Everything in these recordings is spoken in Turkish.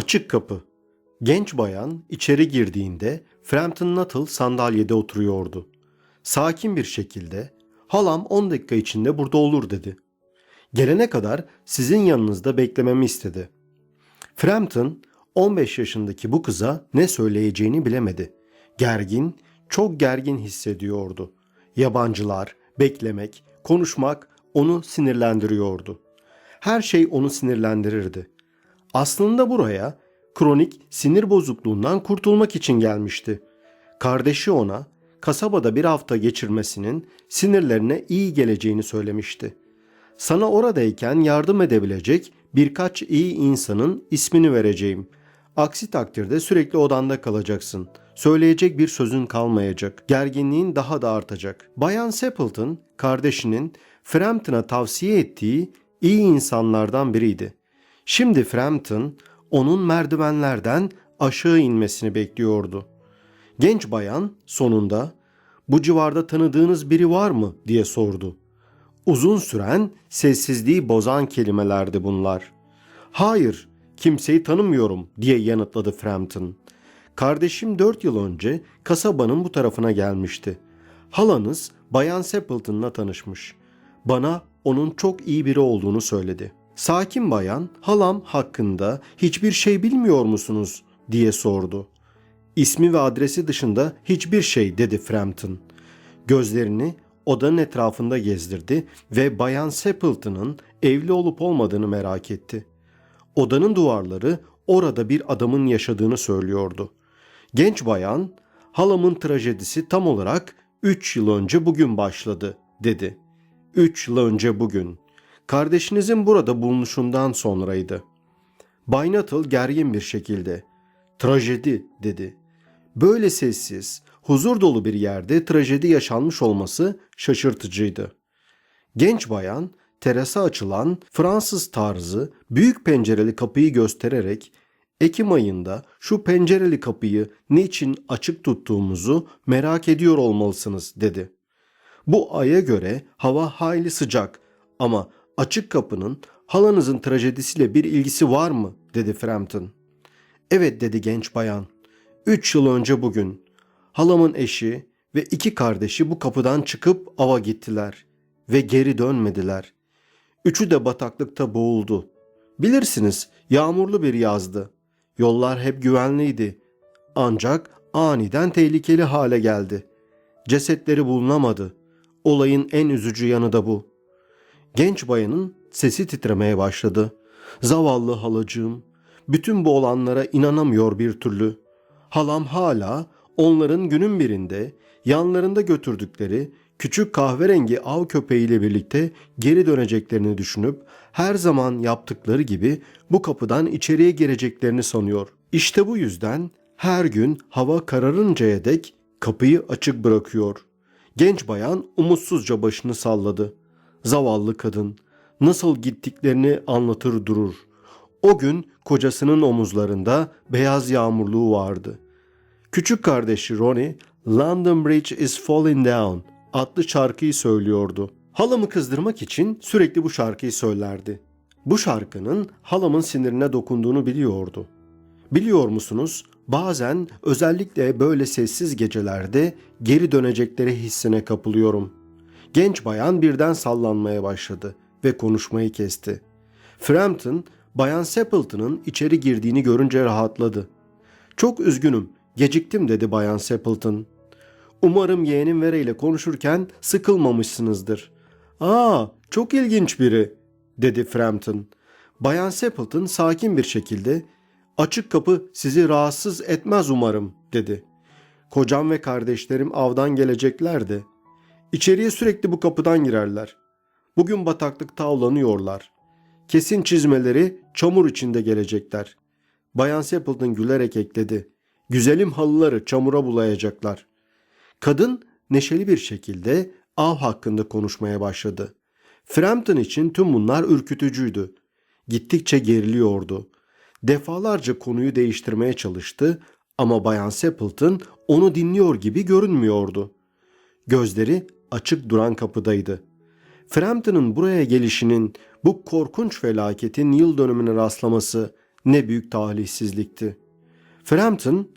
Açık kapı. Genç bayan içeri girdiğinde Frampton Nuttall sandalyede oturuyordu. Sakin bir şekilde halam 10 dakika içinde burada olur dedi. Gelene kadar sizin yanınızda beklememi istedi. Frampton 15 yaşındaki bu kıza ne söyleyeceğini bilemedi. Gergin, çok gergin hissediyordu. Yabancılar, beklemek, konuşmak onu sinirlendiriyordu. Her şey onu sinirlendirirdi. Aslında buraya kronik sinir bozukluğundan kurtulmak için gelmişti. Kardeşi ona kasabada bir hafta geçirmesinin sinirlerine iyi geleceğini söylemişti. Sana oradayken yardım edebilecek birkaç iyi insanın ismini vereceğim. Aksi takdirde sürekli odanda kalacaksın. Söyleyecek bir sözün kalmayacak. Gerginliğin daha da artacak. Bayan Sepleton kardeşinin Frampton'a tavsiye ettiği iyi insanlardan biriydi. Şimdi Frampton onun merdivenlerden aşağı inmesini bekliyordu. Genç bayan sonunda bu civarda tanıdığınız biri var mı diye sordu. Uzun süren sessizliği bozan kelimelerdi bunlar. Hayır, kimseyi tanımıyorum diye yanıtladı Frampton. Kardeşim dört yıl önce kasabanın bu tarafına gelmişti. Halanız Bayan Sepleton'la tanışmış. Bana onun çok iyi biri olduğunu söyledi. Sakin bayan, halam hakkında hiçbir şey bilmiyor musunuz diye sordu. İsmi ve adresi dışında hiçbir şey dedi Frampton. Gözlerini odanın etrafında gezdirdi ve Bayan Sepleton'ın evli olup olmadığını merak etti. Odanın duvarları orada bir adamın yaşadığını söylüyordu. Genç bayan, halamın trajedisi tam olarak 3 yıl önce bugün başladı dedi. 3 yıl önce bugün. Kardeşinizin burada bulunuşundan sonraydı. Bay Nuttall gergin bir şekilde trajedi dedi. Böyle sessiz, huzur dolu bir yerde trajedi yaşanmış olması şaşırtıcıydı. Genç bayan terasa açılan Fransız tarzı büyük pencereli kapıyı göstererek Ekim ayında şu pencereli kapıyı niçin açık tuttuğumuzu merak ediyor olmalısınız dedi. Bu aya göre hava hayli sıcak ama açık kapının halanızın trajedisiyle bir ilgisi var mı dedi Frampton. Evet dedi genç bayan. Üç yıl önce bugün halamın eşi ve iki kardeşi bu kapıdan çıkıp ava gittiler ve geri dönmediler. Üçü de bataklıkta boğuldu. Bilirsiniz yağmurlu bir yazdı. Yollar hep güvenliydi. Ancak aniden tehlikeli hale geldi. Cesetleri bulunamadı. Olayın en üzücü yanı da bu. Genç bayanın sesi titremeye başladı. Zavallı halacığım, bütün bu olanlara inanamıyor bir türlü. Halam hala onların günün birinde yanlarında götürdükleri küçük kahverengi av köpeğiyle birlikte geri döneceklerini düşünüp her zaman yaptıkları gibi bu kapıdan içeriye gireceklerini sanıyor. İşte bu yüzden her gün hava kararıncaya dek kapıyı açık bırakıyor. Genç bayan umutsuzca başını salladı. Zavallı kadın nasıl gittiklerini anlatır durur. O gün kocasının omuzlarında beyaz yağmurluğu vardı. Küçük kardeşi Ronnie, London Bridge is falling down adlı şarkıyı söylüyordu. Halamı kızdırmak için sürekli bu şarkıyı söylerdi. Bu şarkının halamın sinirine dokunduğunu biliyordu. Biliyor musunuz? Bazen özellikle böyle sessiz gecelerde geri dönecekleri hissine kapılıyorum. Genç bayan birden sallanmaya başladı ve konuşmayı kesti. Frampton, Bayan Sepleton'ın içeri girdiğini görünce rahatladı. Çok üzgünüm, geciktim dedi Bayan Sepleton. Umarım yeğenim Vera ile konuşurken sıkılmamışsınızdır. Aa, çok ilginç biri, dedi Frampton. Bayan Sepleton sakin bir şekilde, açık kapı sizi rahatsız etmez umarım, dedi. Kocam ve kardeşlerim avdan geleceklerdi. İçeriye sürekli bu kapıdan girerler. Bugün bataklıkta avlanıyorlar. Kesin çizmeleri çamur içinde gelecekler. Bayan Sepleton gülerek ekledi. Güzelim halıları çamura bulayacaklar. Kadın neşeli bir şekilde av hakkında konuşmaya başladı. Frampton için tüm bunlar ürkütücüydü. Gittikçe geriliyordu. Defalarca konuyu değiştirmeye çalıştı ama Bayan Sepleton onu dinliyor gibi görünmüyordu. Gözleri açık duran kapıdaydı. Frampton'ın buraya gelişinin bu korkunç felaketin yıl dönümüne rastlaması Ne büyük talihsizlikti. Frampton,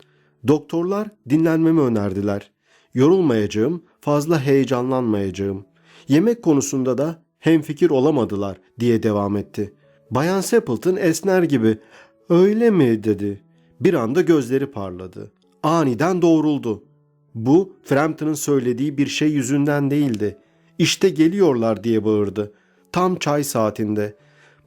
doktorlar dinlenmemi önerdiler. Yorulmayacağım, fazla heyecanlanmayacağım. Yemek konusunda da hemfikir olamadılar diye devam etti. Bayan Sepleton esner gibi öyle mi dedi. Bir anda gözleri parladı. Aniden doğruldu. Bu Frampton'ın söylediği bir şey yüzünden değildi. İşte geliyorlar diye bağırdı. Tam çay saatinde.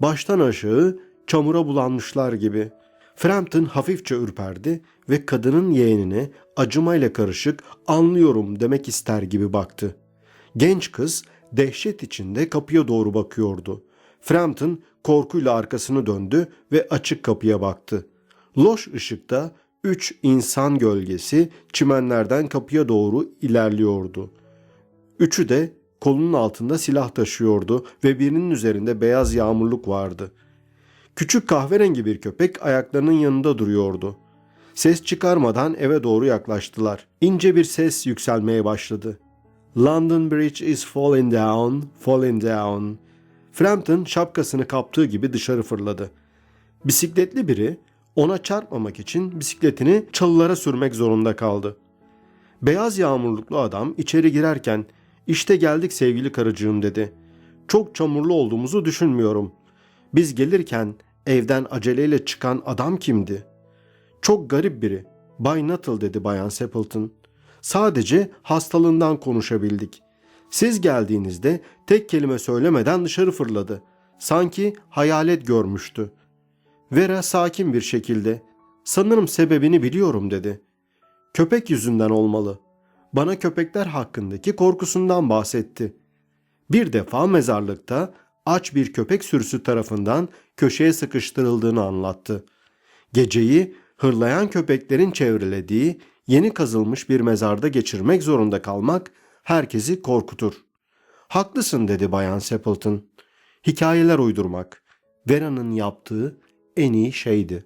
Baştan aşağı çamura bulanmışlar gibi. Frampton hafifçe ürperdi ve kadının yeğenine acımayla karışık anlıyorum demek ister gibi baktı. Genç kız dehşet içinde kapıya doğru bakıyordu. Frampton korkuyla arkasını döndü ve açık kapıya baktı. Loş ışıkta üç insan gölgesi çimenlerden kapıya doğru ilerliyordu. Üçü de kolunun altında silah taşıyordu ve birinin üzerinde beyaz yağmurluk vardı. Küçük kahverengi bir köpek ayaklarının yanında duruyordu. Ses çıkarmadan eve doğru yaklaştılar. İnce bir ses yükselmeye başladı. London Bridge is falling down, falling down. Frampton şapkasını kaptığı gibi dışarı fırladı. Bisikletli biri ona çarpmamak için bisikletini çalılara sürmek zorunda kaldı. Beyaz yağmurluklu adam içeri girerken işte geldik sevgili karıcığım dedi. Çok çamurlu olduğumuzu düşünmüyorum. Biz gelirken evden aceleyle çıkan adam kimdi? Çok garip biri. Bay Nuttall dedi Bayan Sepleton. Sadece hastalığından konuşabildik. Siz geldiğinizde tek kelime söylemeden dışarı fırladı. Sanki hayalet görmüştü. Vera sakin bir şekilde sanırım sebebini biliyorum dedi. Köpek yüzünden olmalı. Bana köpekler hakkındaki korkusundan bahsetti. Bir defa mezarlıkta aç bir köpek sürüsü tarafından köşeye sıkıştırıldığını anlattı. Geceyi hırlayan köpeklerin çevrelediği yeni kazılmış bir mezarda geçirmek zorunda kalmak herkesi korkutur. Haklısın dedi Bayan Sepleton. Hikayeler uydurmak Vera'nın yaptığı en iyi şeydi.